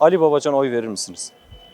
Ali Babacan'a oy verir misiniz?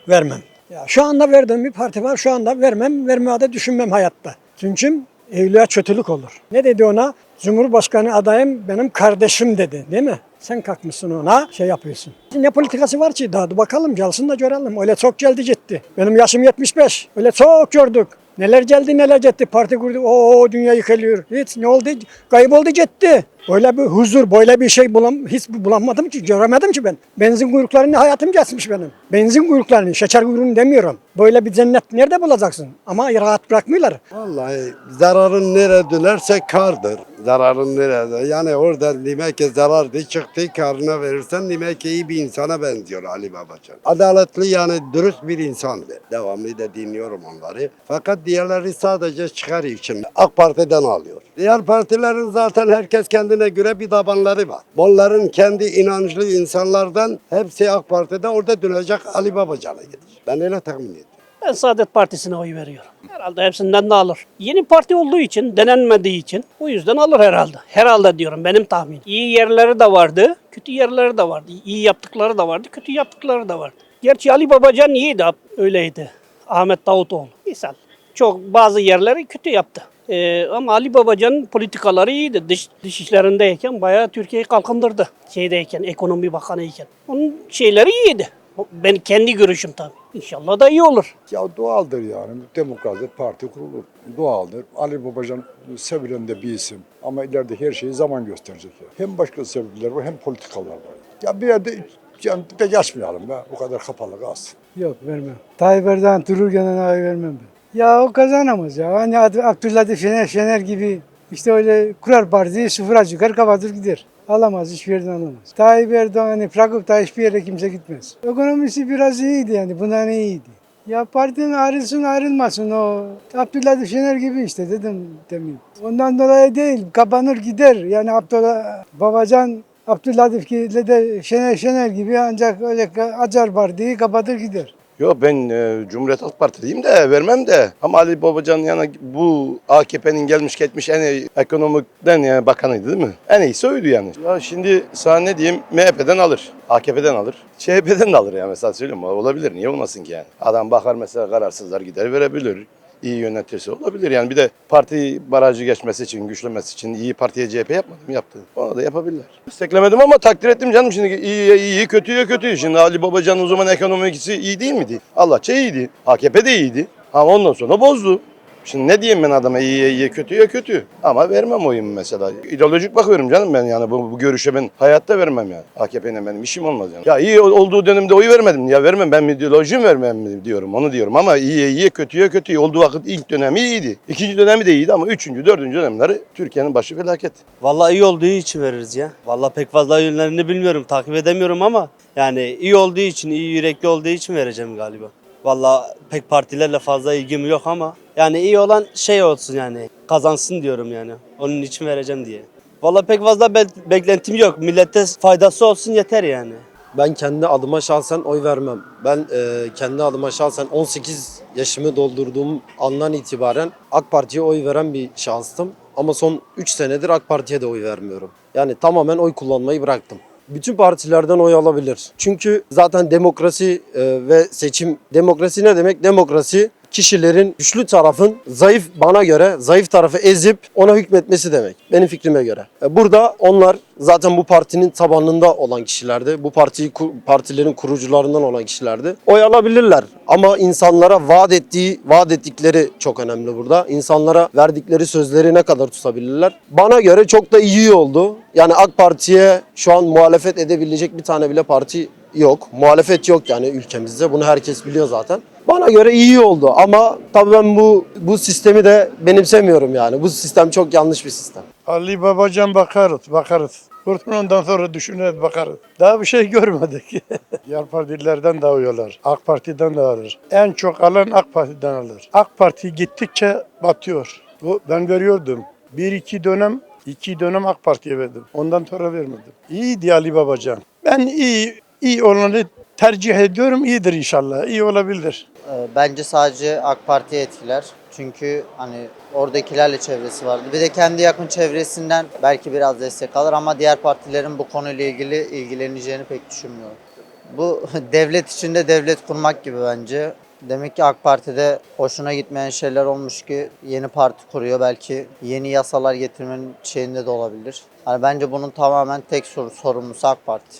Vermem. Ya şu anda verdiğim bir parti var. Şu anda vermem, vermeye de düşünmem hayatta. Çünkü evliya kötülük olur. Ne dedi ona? Cumhurbaşkanı adayım benim kardeşim dedi. Değil mi? Sen kalkmışsın ona şey yapıyorsun. Ne politikası var ki daha dur bakalım gelsin de görelim. Öyle çok geldi gitti. Benim yaşım 75. Öyle çok gördük. Neler geldi neler gitti. Parti kurdu. Oo dünya yıkılıyor. Hiç ne oldu? Kayboldu gitti. Böyle bir huzur, böyle bir şey bulam, hiç bulamadım ki, göremedim ki ben. Benzin kuyruklarını hayatım geçmiş benim. Benzin kuyruklarını, şeker kuyruğunu demiyorum. Böyle bir cennet nerede bulacaksın? Ama rahat bırakmıyorlar. Vallahi zararın nereye dönerse kardır. Zararın nerede? Yani orada demek ki zarardı çıktı karına verirsen ki iyi bir insana benziyor Ali Babacan. Adaletli yani dürüst bir insandı. Devamlı da dinliyorum onları. Fakat diğerleri sadece çıkar için AK Parti'den alıyor. Diğer partilerin zaten herkes kendine göre bir tabanları var. Onların kendi inançlı insanlardan hepsi AK Parti'de orada dönecek Ali Babacan'a gider. Ben öyle tahmin ediyorum. Ben Saadet Partisi'ne oy veriyorum. Herhalde hepsinden de alır. Yeni parti olduğu için, denenmediği için o yüzden alır herhalde. Herhalde diyorum benim tahminim. İyi yerleri de vardı, kötü yerleri de vardı. İyi yaptıkları da vardı, kötü yaptıkları da vardı. Gerçi Ali Babacan iyiydi, öyleydi. Ahmet Davutoğlu. Misal. Çok bazı yerleri kötü yaptı. Ee, ama Ali Babacan'ın politikaları iyiydi. Dış, dış işlerindeyken bayağı Türkiye'yi kalkındırdı. Şeydeyken, ekonomi bakanı iken. Onun şeyleri iyiydi. Ben kendi görüşüm tabii. İnşallah da iyi olur. Ya doğaldır yani. Demokrasi parti kurulur. Doğaldır. Ali Babacan sevilen de bir isim. Ama ileride her şeyi zaman gösterecek. ya. Hem başka sebepler var hem politikalar var. Ya bir yerde yani pek açmayalım be. Bu kadar kapalı kalsın. Yok vermem. Tayyip Erdoğan dururken ona oy vermem ben. Ya o kazanamaz ya. Hani Ad- Abdülhatif Şener, Şener gibi işte öyle kurar partiyi sıfıra çıkar kapatır gider. Alamaz hiçbir yerden alamaz. Tayyip Erdoğan hani bırakıp da hiçbir yere kimse gitmez. Ekonomisi biraz iyiydi yani bundan iyiydi. Ya partiden ayrılsın ayrılmasın o Abdülhatif Şener gibi işte dedim demin. Ondan dolayı değil kapanır gider. Yani Abdullah Babacan Abdülhatif ile de Şener Şener gibi ancak öyle açar partiyi kapatır gider. Yok ben e, Cumhuriyet Halk Partiliyim de vermem de. Ama Ali Babacan yani bu AKP'nin gelmiş geçmiş en iyi ekonomikten yani bakanıydı değil mi? En iyisi oydu yani. Ya şimdi sana ne diyeyim MHP'den alır. AKP'den alır. CHP'den de alır ya mesela söylüyorum. Olabilir niye olmasın ki yani. Adam bakar mesela kararsızlar gider verebilir. İyi yönetirse olabilir yani bir de parti barajı geçmesi için, güçlenmesi için iyi partiye CHP yapmadı mı? Yaptı. Ona da yapabilirler. Desteklemedim ama takdir ettim canım şimdi iyi iyi kötüye kötü. Şimdi Ali Babacan o zaman ekonomisi iyi değil miydi? Allahça iyiydi. AKP de iyiydi. Ama ondan sonra bozdu. Şimdi ne diyeyim ben adama iyiye iyi kötüye kötü. Ama vermem oyumu mesela. İdeolojik bakıyorum canım ben yani bu, bu görüşe ben hayatta vermem yani. AKP'yle benim işim olmaz yani. Ya iyi olduğu dönemde oy vermedim. Ya vermem ben ideolojim vermem diyorum onu diyorum. Ama iyiye iyiye kötüye kötü olduğu vakit ilk dönemi iyiydi. İkinci dönemi de iyiydi ama üçüncü dördüncü dönemleri Türkiye'nin başı felaket. Vallahi iyi olduğu için veririz ya. Vallahi pek fazla yönlerini bilmiyorum, takip edemiyorum ama yani iyi olduğu için, iyi yürekli olduğu için vereceğim galiba. Vallahi pek partilerle fazla ilgim yok ama yani iyi olan şey olsun yani. Kazansın diyorum yani. Onun için vereceğim diye. Vallahi pek fazla be- beklentim yok. Millete faydası olsun yeter yani. Ben kendi adıma şahsen oy vermem. Ben e, kendi adıma şahsen 18 yaşımı doldurduğum andan itibaren AK Parti'ye oy veren bir şahıstım. Ama son 3 senedir AK Parti'ye de oy vermiyorum. Yani tamamen oy kullanmayı bıraktım. Bütün partilerden oy alabilir. Çünkü zaten demokrasi e, ve seçim, demokrasi ne demek? Demokrasi kişilerin güçlü tarafın zayıf bana göre zayıf tarafı ezip ona hükmetmesi demek. Benim fikrime göre. E, Burada onlar zaten bu partinin tabanında olan kişilerdi. Bu partiyi partilerin kurucularından olan kişilerdi. Oy alabilirler ama insanlara vaat ettiği, vaat ettikleri çok önemli burada. İnsanlara verdikleri sözleri ne kadar tutabilirler? Bana göre çok da iyi oldu. Yani AK Parti'ye şu an muhalefet edebilecek bir tane bile parti yok. Muhalefet yok yani ülkemizde. Bunu herkes biliyor zaten. Bana göre iyi oldu ama tabii ben bu bu sistemi de benimsemiyorum yani. Bu sistem çok yanlış bir sistem. Ali Babacan bakarız, bakarız. Kurtulundan sonra düşünürüz, bakarız. Daha bir şey görmedik. Diğer partilerden de alıyorlar. AK Parti'den de alır. En çok alan AK Parti'den alır. AK Parti gittikçe batıyor. Bu ben veriyordum. Bir iki dönem, iki dönem AK Parti'ye verdim. Ondan sonra vermedim. İyiydi Ali Babacan. Ben iyi, iyi olanı tercih ediyorum. İyidir inşallah. İyi olabilir. Ee, Bence sadece AK Parti etkiler. Çünkü hani oradakilerle çevresi vardı. Bir de kendi yakın çevresinden belki biraz destek alır ama diğer partilerin bu konuyla ilgili ilgileneceğini pek düşünmüyorum. Bu devlet içinde devlet kurmak gibi bence. Demek ki AK Parti'de hoşuna gitmeyen şeyler olmuş ki yeni parti kuruyor. Belki yeni yasalar getirmenin şeyinde de olabilir. Hani bence bunun tamamen tek sor- sorumlusu AK Parti.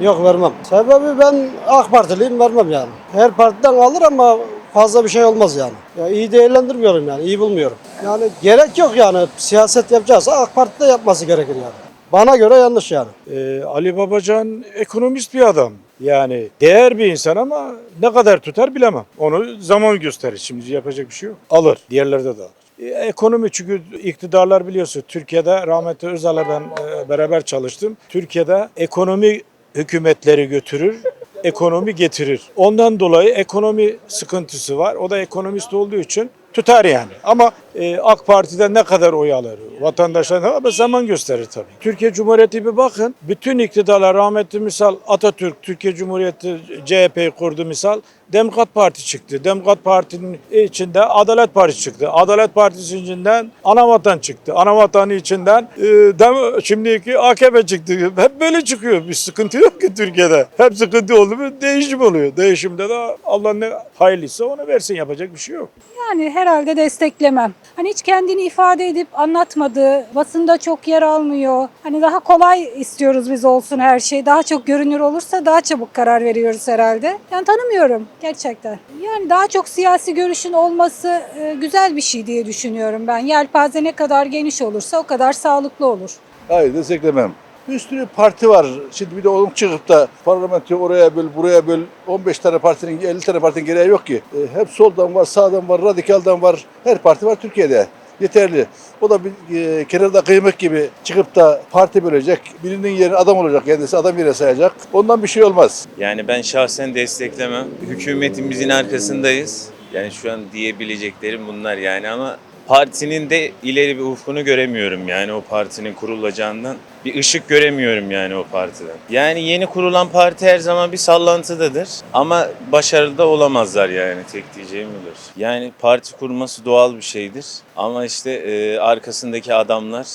Yok vermem. Sebebi ben AK Partiliyim vermem yani. Her partiden alır ama fazla bir şey olmaz yani. Ya iyi değerlendirmiyorum yani, iyi bulmuyorum. Yani gerek yok yani siyaset yapacağız. AK Parti'de yapması gerekir yani. Bana göre yanlış yani. Ee, Ali Babacan ekonomist bir adam. Yani değer bir insan ama ne kadar tutar bilemem. Onu zaman gösterir. Şimdi yapacak bir şey yok. Alır. Diğerlerde de alır. Ee, ekonomi çünkü iktidarlar biliyorsun Türkiye'de rahmetli Özal'la ben e, beraber çalıştım. Türkiye'de ekonomi hükümetleri götürür, ekonomi getirir. Ondan dolayı ekonomi sıkıntısı var. O da ekonomist olduğu için tutar yani. Ama e, AK Parti'den ne kadar oy alır? Vatandaşlar ne ama zaman gösterir tabii. Türkiye Cumhuriyeti bir bakın. Bütün iktidarlar rahmetli misal Atatürk, Türkiye Cumhuriyeti CHP'yi kurdu misal. Demokrat Parti çıktı. Demokrat Parti'nin içinde Adalet Partisi çıktı. Adalet Partisi içinden Anavatan çıktı. Anavatan'ın içinden e, dem- şimdiki AKP çıktı. Hep böyle çıkıyor. Bir sıkıntı yok ki Türkiye'de. Hep sıkıntı oldu mu değişim oluyor. Değişimde de Allah ne hayırlıysa onu versin. Yapacak bir şey yok. Yani herhalde desteklemem. Hani hiç kendini ifade edip anlatmadığı, basında çok yer almıyor. Hani daha kolay istiyoruz biz olsun her şey. Daha çok görünür olursa daha çabuk karar veriyoruz herhalde. Yani tanımıyorum gerçekten. Yani daha çok siyasi görüşün olması e, güzel bir şey diye düşünüyorum ben. Yelpaze ne kadar geniş olursa o kadar sağlıklı olur. Hayır desteklemem. Bir sürü parti var. Şimdi bir de onun çıkıp da parlamento oraya böl, buraya böl. 15 tane partinin, 50 tane partinin gereği yok ki. E, hep soldan var, sağdan var, radikaldan var. Her parti var Türkiye'de. Yeterli. O da bir e, kenarda kıymık gibi çıkıp da parti bölecek. Birinin yerine adam olacak kendisi, adam yere sayacak. Ondan bir şey olmaz. Yani ben şahsen desteklemem. Hükümetimizin arkasındayız. Yani şu an diyebileceklerim bunlar yani ama partinin de ileri bir ufkunu göremiyorum yani o partinin kurulacağından. Bir ışık göremiyorum yani o partiden. Yani yeni kurulan parti her zaman bir sallantıdadır ama başarılı da olamazlar yani tek diyeceğim budur. Yani parti kurması doğal bir şeydir ama işte e, arkasındaki adamlar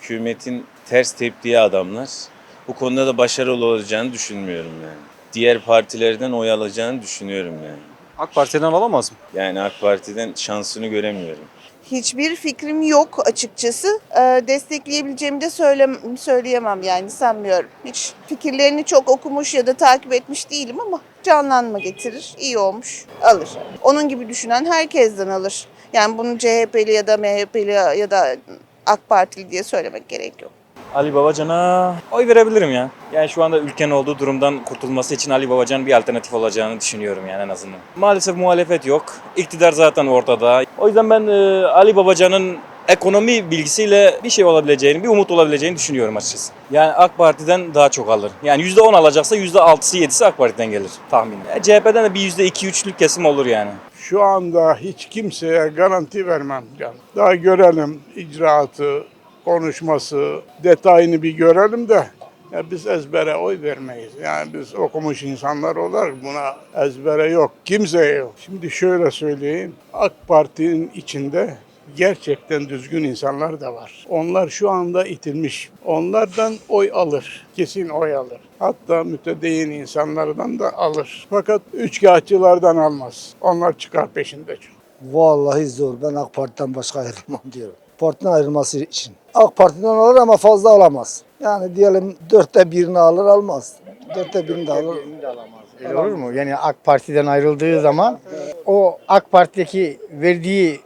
hükümetin ters teptiği adamlar. Bu konuda da başarılı olacağını düşünmüyorum yani. Diğer partilerden oy alacağını düşünüyorum yani. AK Parti'den alamaz mı? Yani AK Parti'den şansını göremiyorum. Hiçbir fikrim yok açıkçası. Ee, destekleyebileceğimi de söyleyemem yani sanmıyorum. Hiç fikirlerini çok okumuş ya da takip etmiş değilim ama canlanma getirir. iyi olmuş. Alır. Onun gibi düşünen herkesten alır. Yani bunu CHP'li ya da MHP'li ya da AK Partili diye söylemek gerek yok. Ali Babacan'a oy verebilirim ya. Yani şu anda ülkenin olduğu durumdan kurtulması için Ali Babacan bir alternatif olacağını düşünüyorum yani en azından. Maalesef muhalefet yok. İktidar zaten ortada. O yüzden ben e, Ali Babacan'ın ekonomi bilgisiyle bir şey olabileceğini, bir umut olabileceğini düşünüyorum açıkçası. Yani AK Parti'den daha çok alır. Yani %10 alacaksa %6'sı 7'si AK Parti'den gelir tahmin. E, CHP'den de bir %2-3'lük kesim olur yani. Şu anda hiç kimseye garanti vermem. Yani daha görelim icraatı, konuşması, detayını bir görelim de ya biz ezbere oy vermeyiz. Yani biz okumuş insanlar olarak buna ezbere yok. Kimseye yok. Şimdi şöyle söyleyeyim. AK Parti'nin içinde gerçekten düzgün insanlar da var. Onlar şu anda itilmiş. Onlardan oy alır. Kesin oy alır. Hatta mütedeyyin insanlardan da alır. Fakat üçkağıtçılardan almaz. Onlar çıkar peşinde çünkü. Vallahi zor. Ben AK Parti'den başka ayrılmam diyorum. Partiden ayrılması için. AK Parti'den alır ama fazla alamaz. Yani diyelim dörtte birini alır almaz. Dörtte birini de alır. Öyle olur mu? Yani AK Parti'den ayrıldığı zaman o AK Parti'deki verdiği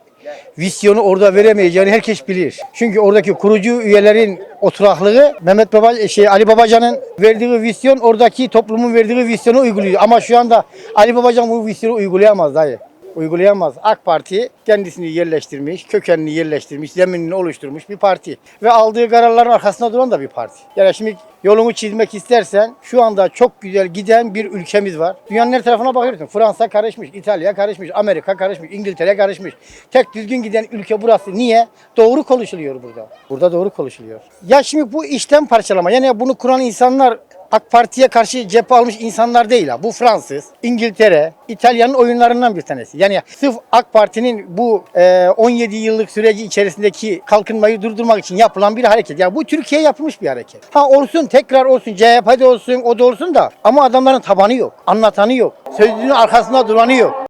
vizyonu orada veremeyeceğini herkes bilir. Çünkü oradaki kurucu üyelerin oturaklığı Mehmet Baba şey Ali Babacan'ın verdiği vizyon oradaki toplumun verdiği vizyonu uyguluyor. Ama şu anda Ali Babacan bu vizyonu uygulayamaz dayı. Uygulayamaz. AK Parti kendisini yerleştirmiş, kökenini yerleştirmiş, zeminini oluşturmuş bir parti. Ve aldığı kararların arkasında duran da bir parti. Yani şimdi yolunu çizmek istersen şu anda çok güzel giden bir ülkemiz var. Dünyanın her tarafına bakıyorsun. Fransa karışmış, İtalya karışmış, Amerika karışmış, İngiltere karışmış. Tek düzgün giden ülke burası. Niye? Doğru konuşuluyor burada. Burada doğru konuşuluyor. Ya şimdi bu işten parçalama. Yani bunu kuran insanlar AK Parti'ye karşı cephe almış insanlar değil ha. Bu Fransız, İngiltere, İtalya'nın oyunlarından bir tanesi. Yani sırf AK Parti'nin bu e, 17 yıllık süreci içerisindeki kalkınmayı durdurmak için yapılan bir hareket. Ya bu Türkiye'ye yapılmış bir hareket. Ha olsun tekrar olsun CHP'de olsun o da olsun da ama adamların tabanı yok. Anlatanı yok. Sözünün arkasında duranı yok.